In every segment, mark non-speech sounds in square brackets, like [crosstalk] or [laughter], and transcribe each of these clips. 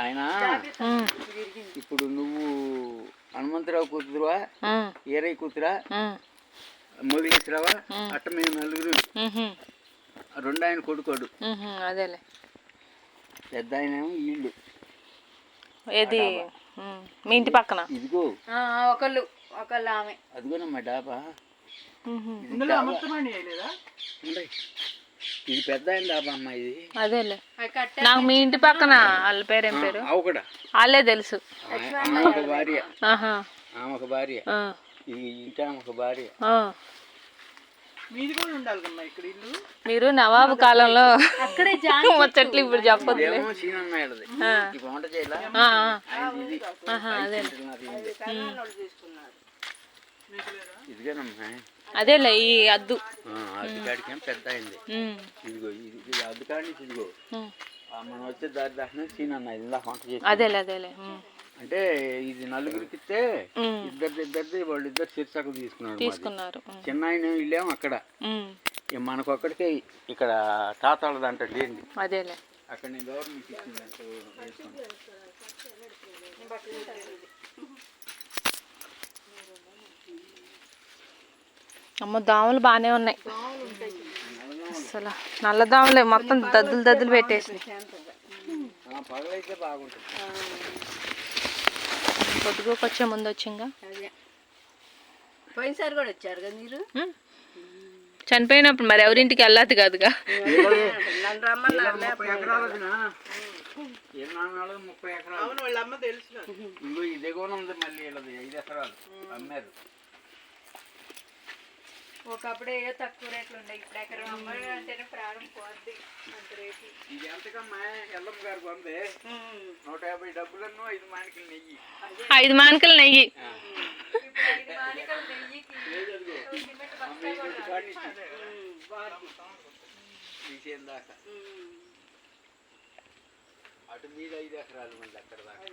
ఆయన ఇప్పుడు నువ్వు హనుమంతరావు కూతురువా? ఏరయ్య కూతురా? ఉమ్, మొగిలేశ్వరావా అట్ట మేము నలుగురు. రెండు ఆయన కొడుకోడు. అదేలే. పెద్ద ఆయన వీళ్ళు ఏది మీ ఇంటి పక్కన? ఇదిగో. ఆ, ఒకళ్ళు. ఒకళ్ళు ఆమె. అదిగోనమ్మా డాబా. ఉహుం, ఇది డాబా. ఇది పెద్ద అమ్మా ఇది? అదేలే. నాకు మీ ఇంటి పక్కన వాళ్ళ పేరేం పేరు? ఆవుకడ వాళ్ళే తెలుసు. ఒక భార్య. ఆహా. ఆమె ఒక భార్య. ఆ, ఇది ఇంకా ఒక భార్య. ఆ. మీరు నవాబు కాలంలో అక్కడే ముచ్చట్లు ఇప్పుడు ఆహా, అదే ఇదిగోనమ్మా. అదేలే ఈ అద్దు. పెద్ద అయింది. ఇదిగో ఇది మనం వచ్చే దారి దాకా వంట చేసి అదేలే అదేలే అంటే ఇది నలుగురికి ఇస్తే. ఇద్దరిది ఇద్దరిది వాళ్ళు ఇద్దరు శీర్షకు తీసుకున్నారు. తీసుకున్నారు చిన్న ఆయన ఇల్లేమో అక్కడ. మనకొక్కడికే ఇక్కడ తాతాళ్ళది అంట లేండి అదేలే. అక్కడ నేను గవర్నమెంట్ ఇచ్చిందంటే అమ్మ దోమలు బాగానే ఉన్నాయి అసలు నల్ల దోమలే మొత్తం దద్దులు దద్దులు పెట్టేసి ఆ, పగలైతే బాగుంటుంది పొద్దుగోకి వచ్చే ముందు వచ్చింగా పోయినసారి కూడా వచ్చారు కదా మీరు. చనిపోయినప్పుడు మరి ఎవరింటికి వెళ్ళదు కాదుగా ముప్పై ఎకరాలు అవును వాళ్ళ అమ్మ తెలుసు ఇంకో ఇదే కూడా ఉంది మళ్ళీ ఐదు ఎకరాలు అమ్మారు ఒకప్పుడు ఏదో తక్కువ రేట్లు ఉండే ఇప్పుడు ఎక్కడ అమ్మాయి అంటేనే ప్రాణం పోద్ది అంత రేట్లు ఇది ఎంతకమ్మా? ఎల్లమ్మ గారు పొందే నూట యాభై డబ్బులను ఐదు మానికలు నెయ్యి. ఐదు మానికలు నెయ్యి. దాకా. అటు మీద ఐదు ఎకరాలు మళ్ళీ అక్కడ దాకా.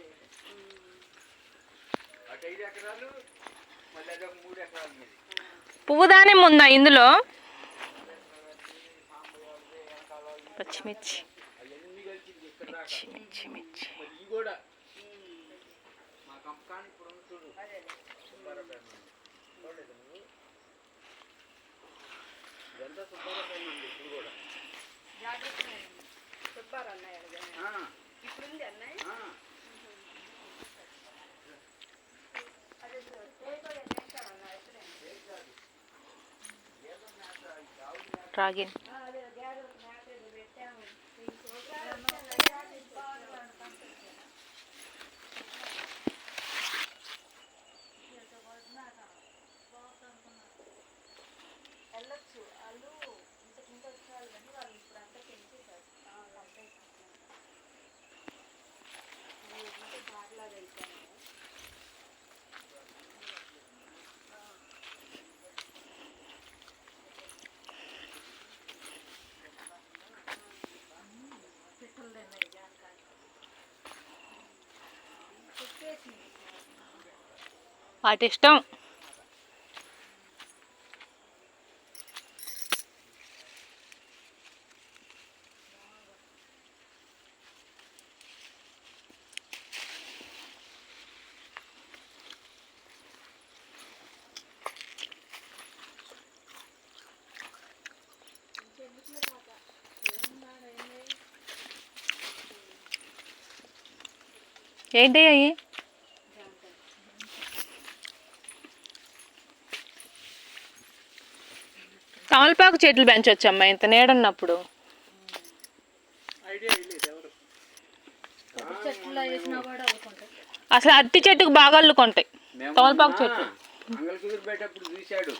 అటు ఐదు ఎకరాలు మళ్ళీ అదొక మూడు ఎకరాల మీద. పువ్వు దానిమ్మ ఉందా ఇందులో? పచ్చిమిర్చి. మిర్చి మిర్చి మిర్చి. ఇప్పుడు ఉంది చూడు సుబ్బారావు చూడలేదు నువ్వు ఇదంతా సుబ్బారావు ఉంది ఇప్పుడు కూడా సుబ్బారు అన్నయ్య కదా వాటి ఇష్టం ఏంటి అయ్యి? తమలపాకు చెట్లు పెంచొచ్చమ్మా ఇంత నీడన్నప్పుడు. అసలు అట్టి చెట్టుకు బాగా అల్లుకుంటాయి. తమలపాకు చెట్లు. చూశాడు.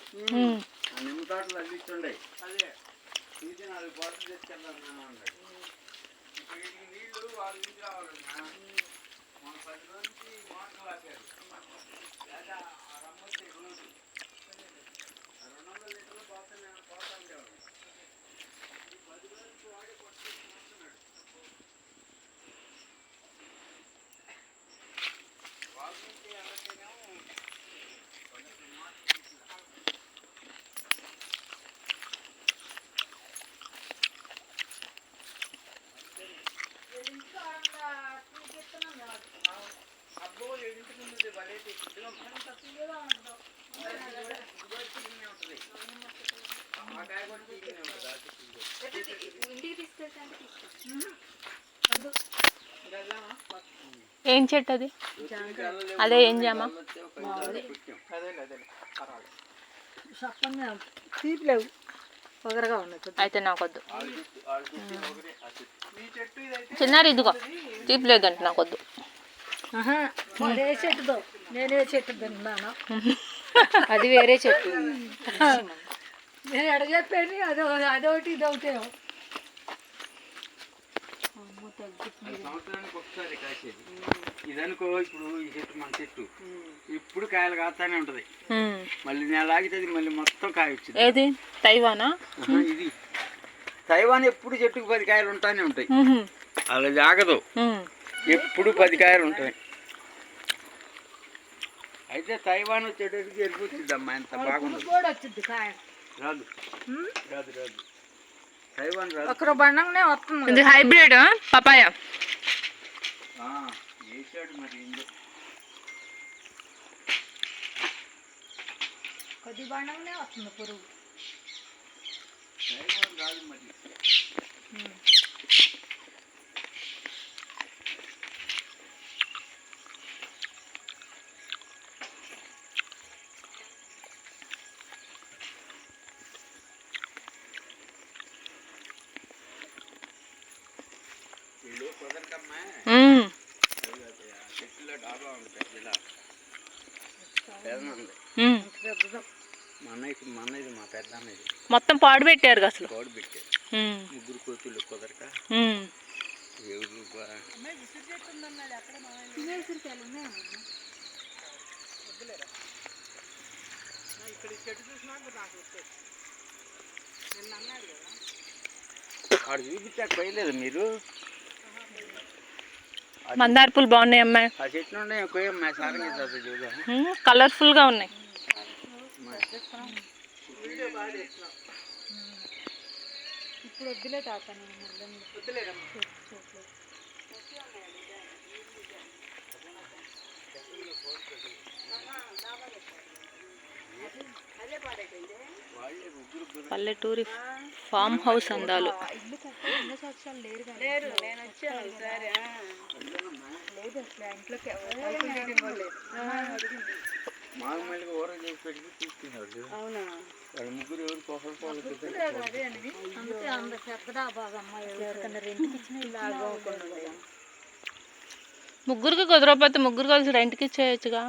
ఏం చెట్టు అది? అదే ఏం జామ? ఉన్నాయి కొద్దిగా. అయితే నాకొద్దు చిన్నారి ఇదిగో తీపి లేదంటే నాకొద్దు. అదే చెట్టుదో నేనే చెట్టు తిన్నాను. [laughs] అది వేరే చెట్టు. నేను ఎడ చెప్పాను అదో అదొకటి ఇదొకటి. సంవత్సరానికి ఒకసారి కాసేది. ఇదనుకో ఇప్పుడు ఈ చెట్టు మన చెట్టు. ఇప్పుడు కాయలు కాస్తానే ఉంటది. మళ్ళీ నెల ఆగితే మళ్ళీ మొత్తం కాయ వచ్చింది. ఏది? తైవానా? ఇది. తైవాన్ ఎప్పుడు చెట్టుకు పది కాయలు ఉంటానే ఉంటాయి. అలా జాగదు. ఎప్పుడు పది కాయలు ఉంటాయి. అయితే తైవాన్ వచ్చేటట్టుకి ఎరిపోతుందమ్మా ఎంత బాగుంది. కూడా వచ్చింది కాయ. రాదు. రాదు రాదు. తైవాన్ రాదు. ఒకరు బండంగానే వస్తుంది ఇది హైబ్రిడ్ పపాయ. ఆ, వేసాడు మరి ఇందు. కొద్ది బండంగానే వస్తుంది పురుగు. తైవాన్ రాదు మరి ఇల్లు కుదరకమ్మా ఉమ్. చెట్టులో డాబా ఉంది పెద్దలా పెద్ద ఉంది ఉమ్. పెద్దదో మా అన్నయ్యకి మా అన్నయ్యది మా పెద్ద అన్నయ్యది మొత్తం పాడు పెట్టారు. అసలు పెట్టారు. ముగ్గురు కోతులు కుదరక. ఉమ్. ఎవరు బా- ఆడు చూపించాక పోయలేదు మీరు. మందార పూలు బాగున్నాయి అమ్మాయి ఆ చెట్టు నుండి పోయి మా సారంగా చదువు చూద్దాం కలర్ఫుల్ గా ఉన్నాయి ఇప్పుడు వద్దులే తాత నేను పల్లెటూరి ఫామ్ హౌస్ అందాలు. ముగ్గురికి కుదరకపోతే ముగ్గురు కలిసి రెంట్కి ఇచ్చేయచ్చుగా.